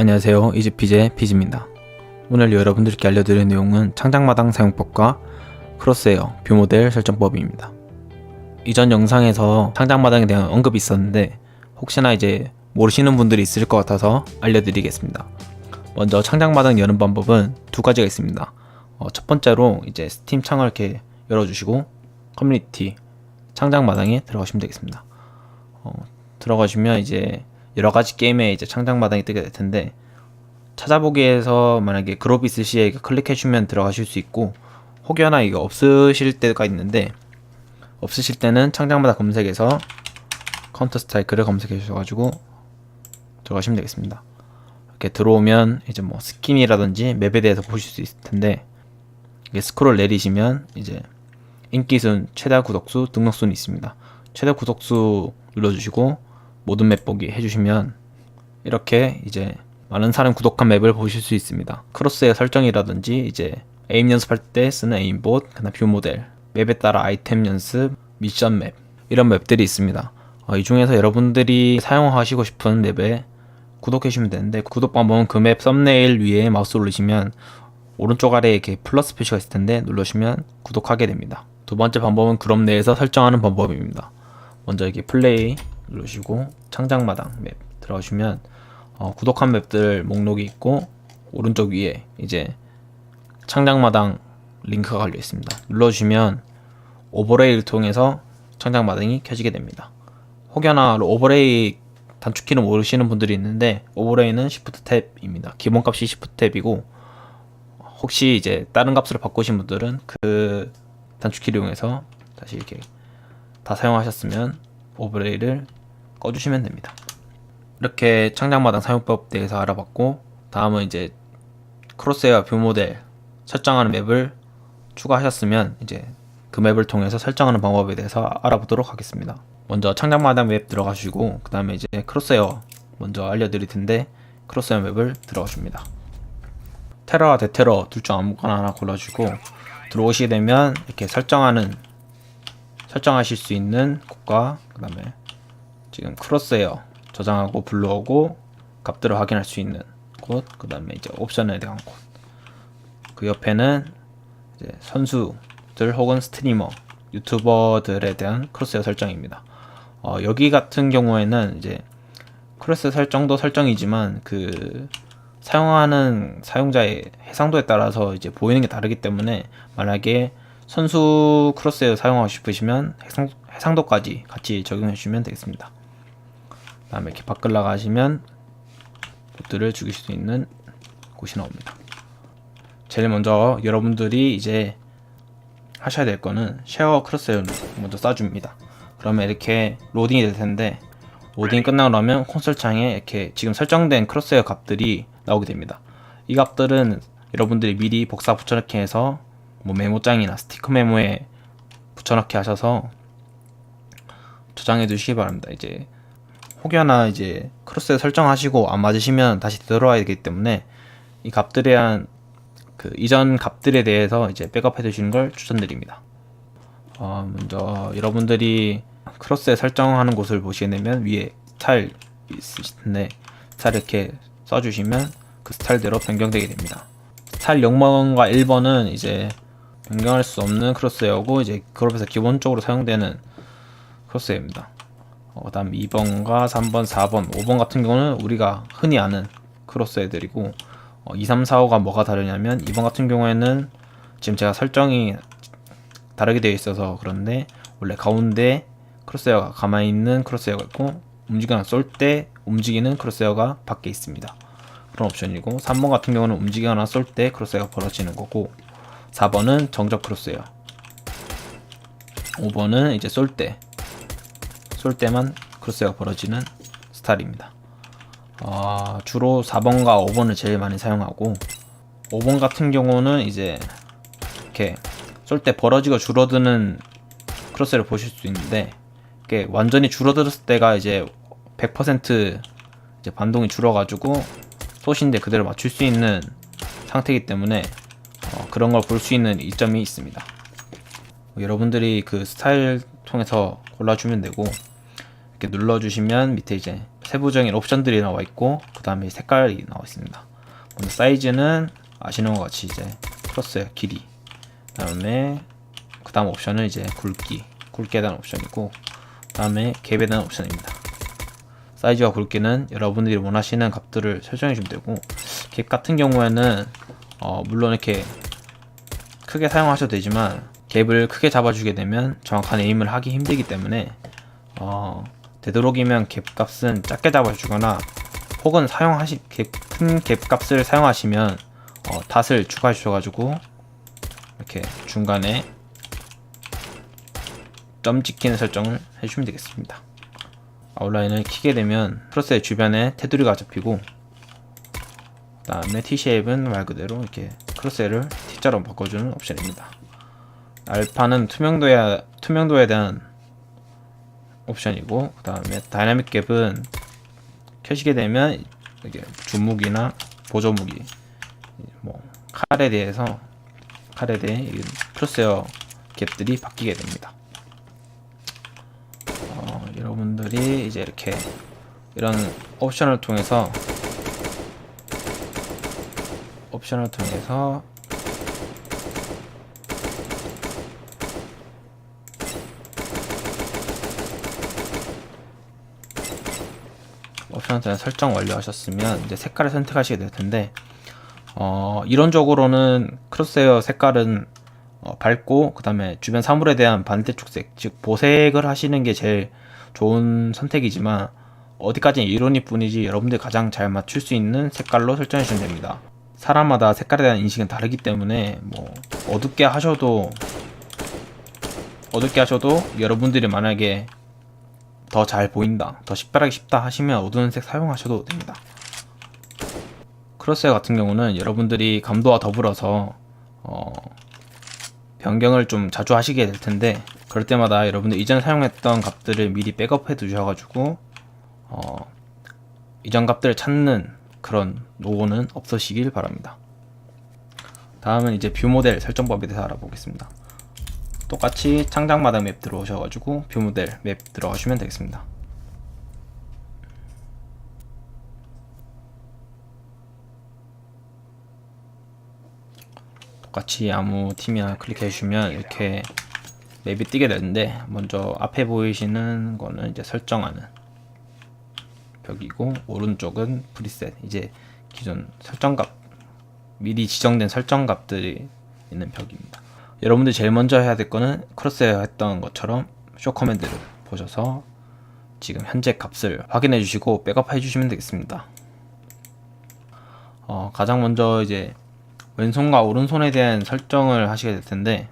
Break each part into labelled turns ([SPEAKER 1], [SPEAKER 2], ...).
[SPEAKER 1] 안녕하세요. 이즈피제 피지입니다. 오늘 여러분들께 알려드릴 내용은 창작마당 사용법과 크로스웨어 뷰 모델 설정법입니다. 이전 영상에서 창작마당에 대한 언급이 있었는데 혹시나 이제 모르시는 분들이 있을 것 같아서 알려드리겠습니다. 먼저 창작마당 여는 방법은 두 가지가 있습니다. 어, 첫 번째로 이제 스팀 창을 이렇게 열어주시고 커뮤니티 창작마당에 들어가시면 되겠습니다. 어, 들어가시면 이제 여러 가지 게임에 이제 창작 마당이 뜨게 될 텐데 찾아보기에서 만약에 있으시에 이거 클릭해주면 들어가실 수 있고 혹여나 이거 없으실 때가 있는데 없으실 때는 창작마당 검색에서 카운터 스트라이크를 검색해 주셔가지고 들어가시면 되겠습니다. 이렇게 들어오면 이제 뭐 스킨이라든지 맵에 대해서 보실 수 있을 텐데 이게 스크롤 내리시면 이제 인기순, 최다 구독수, 등록순이 있습니다. 최다 구독수 눌러주시고 모든 맵 보기 해주시면 이렇게 이제 많은 사람 구독한 맵을 보실 수 있습니다. 크로스의 설정이라든지 이제 에임 연습할 때 쓰는 에임봇, 그다음 뷰 모델, 맵에 따라 아이템 연습, 미션 맵 이런 맵들이 있습니다. 어, 이 중에서 여러분들이 사용하시고 싶은 맵에 구독해 주시면 되는데 구독 방법은 그 맵 썸네일 위에 마우스 올리시면 오른쪽 아래에 이렇게 플러스 표시가 있을 텐데 누르시면 구독하게 됩니다. 두 번째 방법은 그룹 내에서 설정하는 방법입니다. 먼저 이렇게 플레이 누르시고 창작마당 맵 들어가시면 어, 구독한 맵들 목록이 있고 오른쪽 위에 이제 창작마당 링크가 걸려 있습니다. 눌러주시면 오버레이를 통해서 창작마당이 켜지게 됩니다. 혹여나 오버레이 단축키를 모르시는 분들이 있는데 오버레이는 Shift 탭입니다. 기본값이 Shift 탭이고 혹시 이제 다른 값으로 바꾸신 분들은 그 단축키를 이용해서 다시 이렇게 다 사용하셨으면 오버레이를 꺼주시면 됩니다. 이렇게 창작마당 사용법 대해서 알아봤고 다음은 이제 크로스웨어 뷰 모델 설정하는 맵을 추가하셨으면 이제 그 맵을 통해서 설정하는 방법에 대해서 알아보도록 하겠습니다. 먼저 창작마당 맵 들어가시고 그 다음에 이제 크로스웨어 먼저 알려드릴 텐데 크로스웨어 맵을 들어가줍니다. 테러와 대테러 둘 중 아무거나 하나 골라주고 들어오시게 되면 이렇게 설정하는 설정하실 수 있는 곳과 그 다음에 지금 크로스웨어 저장하고 불러오고 값들을 확인할 수 있는 곳, 그 다음에 이제 옵션에 대한 곳. 그 옆에는 이제 선수들 혹은 스트리머, 유튜버들에 대한 크로스웨어 설정입니다. 어, 여기 같은 경우에는 이제 크로스 설정도 설정이지만 그 사용하는 사용자의 해상도에 따라서 이제 보이는 게 다르기 때문에 만약에 선수 크로스웨어 사용하고 싶으시면 해상, 해상도까지 같이 적용해 주시면 되겠습니다. 다음에 이렇게 밖을 나가시면 보트를 죽일 수 있는 곳이 나옵니다. 제일 먼저 여러분들이 이제 하셔야 될 거는 쉐어 크로스웨어를 먼저 쏴줍니다. 그러면 이렇게 로딩이 될 텐데 로딩 끝나고 나면 콘솔 창에 이렇게 지금 설정된 크로스웨어 값들이 나오게 됩니다. 이 값들은 여러분들이 미리 복사 붙여넣기 해서 뭐 메모장이나 스티커 메모에 붙여넣기 하셔서 저장해 두시기 바랍니다. 이제 혹여나 이제 크로스에 설정하시고 안 맞으시면 다시 들어와야 되기 때문에 이 값들에 대한 그 이전 값들에 대해서 이제 백업해 두시는 걸 추천드립니다. 어, 먼저 여러분들이 크로스에 설정하는 곳을 보시게 되면 위에 스타일 있으실 텐데 스타일 이렇게 써주시면 그 스타일대로 변경되게 됩니다. 스타일 0번과 1번은 이제 변경할 수 없는 크로스웨어고 이제 그룹에서 기본적으로 사용되는 크로스웨어입니다. 어, 그다음 2번과 3번, 4번, 5번 같은 경우는 우리가 흔히 아는 크로스웨어들이고 어, 2, 3, 4, 5가 뭐가 다르냐면 2번 같은 경우에는 지금 제가 설정이 다르게 되어 있어서 그런데 원래 가운데 크로스웨어가 가만히 있는 크로스웨어가 있고 움직이거나 쏠 때 움직이는 크로스웨어가 밖에 있습니다. 그런 옵션이고 3번 같은 경우는 움직이거나 쏠 때 크로스웨어가 벌어지는 거고 4번은 정적 크로스웨어 5번은 이제 쏠 때 쏠 때만 크로스웨어가 벌어지는 스타일입니다. 어, 주로 4번과 5번을 제일 많이 사용하고 5번 같은 경우는 이제 이렇게 쏠 때 벌어지고 줄어드는 크로스를 보실 수 있는데 이게 완전히 줄어들었을 때가 이제 100% 이제 반동이 줄어가지고 쏘신데 그대로 맞출 수 있는 상태이기 때문에 어, 그런 걸 볼 수 있는 이점이 있습니다. 여러분들이 그 스타일 통해서 골라주면 되고 이렇게 눌러주시면 밑에 이제 세부적인 옵션들이 나와 있고 그 다음에 색깔이 나와 있습니다. 사이즈는 아시는 것 같이 이제 크로스의 길이 그 다음에 그 다음 옵션은 이제 굵기 굵기에 대한 옵션이고 그 다음에 갭에 대한 옵션입니다. 사이즈와 굵기는 여러분들이 원하시는 값들을 설정해 주면 되고 갭 같은 경우에는 어, 물론 이렇게 크게 사용하셔도 되지만 갭을 크게 잡아주게 되면 정확한 에임을 하기 힘들기 때문에 어, 되도록이면 갭 값은 작게 잡아주거나 혹은 사용하시 갭, 큰 갭 값을 사용하시면 어, 닷을 추가해 주셔가지고 이렇게 중간에 점 찍히는 설정을 해주시면 되겠습니다. 아웃라인을 키게 되면 크로스의 주변에 테두리가 잡히고 그 다음에 T-쉐입은 말 그대로 이렇게 크로스를 T자로 바꿔주는 옵션입니다. 알파는 투명도에, 투명도에 대한 옵션이고 그 다음에 다이나믹 갭은 켜시게 되면 이게 주무기나 보조무기 뭐 칼에 대해서 칼에 대해 이 크로스웨어 갭들이 바뀌게 됩니다. 어, 여러분들이 이제 이렇게 이런 옵션을 통해서 옵션을 통해서 옵션을 통해 설정 완료하셨으면 이제 색깔을 선택하시게 될 텐데 어, 이론적으로는 크로스웨어 색깔은 어, 밝고 그 다음에 주변 사물에 대한 반대쪽 색, 즉 보색을 하시는 게 제일 좋은 선택이지만 어디까지는 이론일 뿐이지 여러분들이 가장 잘 맞출 수 있는 색깔로 설정해 주시면 됩니다. 사람마다 색깔에 대한 인식은 다르기 때문에 뭐 어둡게 하셔도 어둡게 하셔도 여러분들이 만약에 더 잘 보인다, 더 식별하기 쉽다 하시면 어두운 색 사용하셔도 됩니다. 크로스웨어 같은 경우는 여러분들이 감도와 더불어서 어, 변경을 좀 자주 하시게 될 텐데 그럴 때마다 여러분들 이전 사용했던 값들을 미리 백업해 두셔가지고 어, 이전 값들을 찾는 그런 노고는 없으시길 바랍니다. 다음은 이제 뷰 모델 설정법에 대해서 알아보겠습니다. 똑같이 창작마다 맵 들어오셔가지고 뷰 모델 맵 들어가시면 되겠습니다. 똑같이 아무 팀이나 클릭해 주시면 이렇게 맵이 뜨게 되는데 먼저 앞에 보이시는 거는 이제 설정하는 벽이고 오른쪽은 프리셋 이제 기존 설정값 미리 지정된 설정값들이 있는 벽입니다. 여러분들 제일 먼저 해야 될 거는 크로스웨어 했던 것처럼 쇼 커맨드를 보셔서 지금 현재 값을 확인해 주시고 백업해 주시면 되겠습니다. 어, 가장 먼저 이제 왼손과 오른손에 대한 설정을 하시게 될 텐데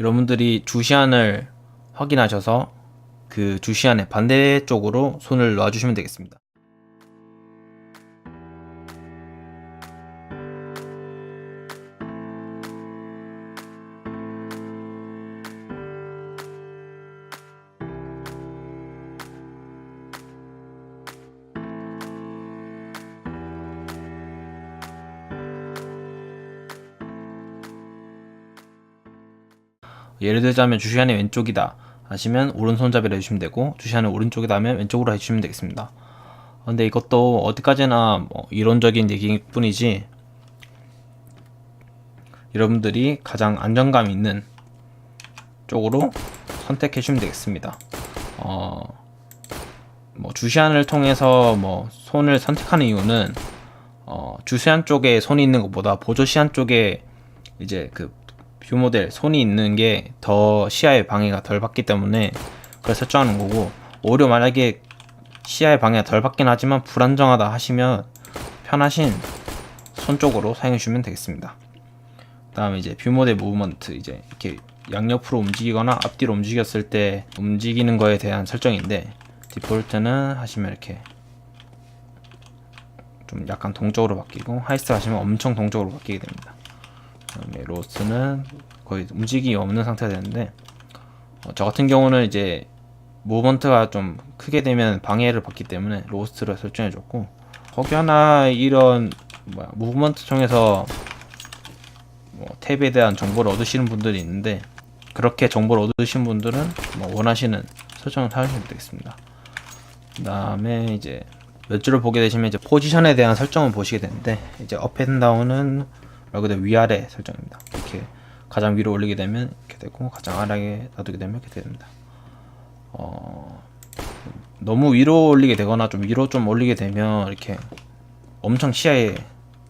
[SPEAKER 1] 여러분들이 주시안을 확인하셔서 그 주시안의 반대쪽으로 손을 놔주시면 되겠습니다. 예를 들자면 주시안이 왼쪽이다 하시면 오른손잡이를 해주시면 되고 주시안이 오른쪽이다 하면 왼쪽으로 해주시면 되겠습니다. 근데 이것도 어디까지나 뭐 이론적인 얘기일 뿐이지 여러분들이 가장 안정감 있는 쪽으로 선택해 주시면 되겠습니다. 어, 뭐 주시안을 통해서 뭐 손을 선택하는 이유는 어, 주시안 쪽에 손이 있는 것보다 보조 시안 쪽에 이제 그 뷰 모델 손이 있는 게 더 시야의 방해가 덜 받기 때문에 그걸 설정하는 거고 오히려 만약에 시야의 방해가 덜 받긴 하지만 불안정하다 하시면 편하신 손 쪽으로 사용해 주시면 되겠습니다. 다음에 이제 뷰 모델 무브먼트 이제 이렇게 양옆으로 움직이거나 앞뒤로 움직였을 때 움직이는 거에 대한 설정인데 디폴트는 하시면 이렇게 좀 약간 동적으로 바뀌고 하이스트 하시면 엄청 동적으로 바뀌게 됩니다. 그다음에 로스는 거의 움직임이 없는 상태가 되는데 어, 저 같은 경우는 이제 무브먼트가 좀 크게 되면 방해를 받기 때문에 로스트를 설정해 줬고 혹여나 이런 뭐야 무브먼트 통해서 뭐 탭에 대한 정보를 얻으시는 분들이 있는데 그렇게 정보를 얻으신 분들은 뭐 원하시는 설정을 하시면 되겠습니다. 그 다음에 이제 몇 줄을 보게 되시면 이제 포지션에 대한 설정을 보시게 되는데 이제 업앤다운은 말 그대로 위아래 설정입니다. 이렇게 가장 위로 올리게 되면 이렇게 되고 가장 아래에 놔두게 되면 이렇게 됩니다. 어, 너무 위로 올리게 되거나 좀 위로 좀 올리게 되면 이렇게 엄청 시야에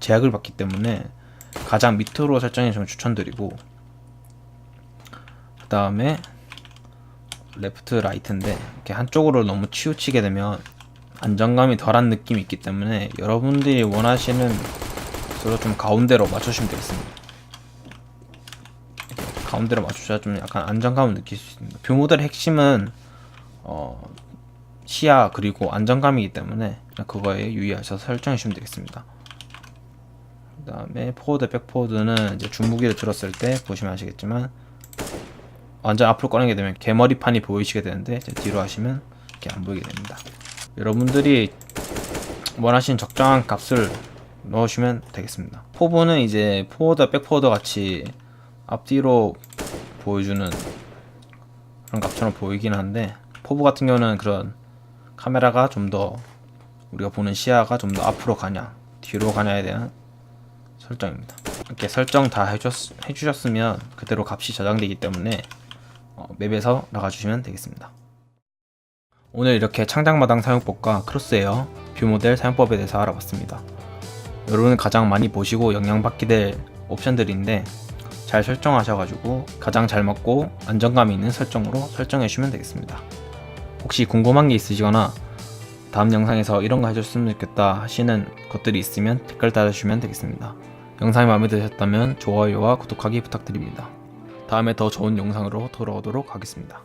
[SPEAKER 1] 제약을 받기 때문에 가장 밑으로 설정해 좀 추천드리고 그 다음에 레프트 라이트인데 이렇게 한쪽으로 너무 치우치게 되면 안정감이 덜한 느낌이 있기 때문에 여러분들이 원하시는 곳으로 좀 가운데로 맞추시면 되겠습니다. 가운데로 맞추셔야 좀 약간 안정감을 느낄 수 있습니다. 뷰 모델의 핵심은 어, 시야 그리고 안정감이기 때문에 그거에 유의하셔서 설정해 주시면 되겠습니다. 그 다음에 포워드, 백포워드는 이제 중무기를 들었을 때 보시면 아시겠지만 완전 앞으로 꺼내게 되면 개머리판이 보이시게 되는데 뒤로 하시면 이렇게 안 보이게 됩니다. 여러분들이 원하시는 적정한 값을 넣으시면 되겠습니다. 포브는 이제 포워드, 백포워드 같이 앞뒤로 보여주는 그런 값처럼 보이긴 한데 포브 같은 경우는 그런 카메라가 좀 더 우리가 보는 시야가 좀 더 앞으로 가냐 뒤로 가냐에 대한 설정입니다. 이렇게 설정 다 해주셨, 해주셨으면 그대로 값이 저장되기 때문에 어, 맵에서 나가주시면 되겠습니다. 오늘 이렇게 창작마당 사용법과 크로스에어 뷰 모델 사용법에 대해서 알아봤습니다. 여러분 가장 많이 보시고 영향받게 될 옵션들인데 잘 설정하셔가지고 가장 잘 맞고 안정감 있는 설정으로 설정해 주시면 되겠습니다. 혹시 궁금한 게 있으시거나 다음 영상에서 이런 거 해줬으면 좋겠다 하시는 것들이 있으면 댓글 달아주시면 되겠습니다. 영상이 마음에 드셨다면 좋아요와 구독하기 부탁드립니다. 다음에 더 좋은 영상으로 돌아오도록 하겠습니다.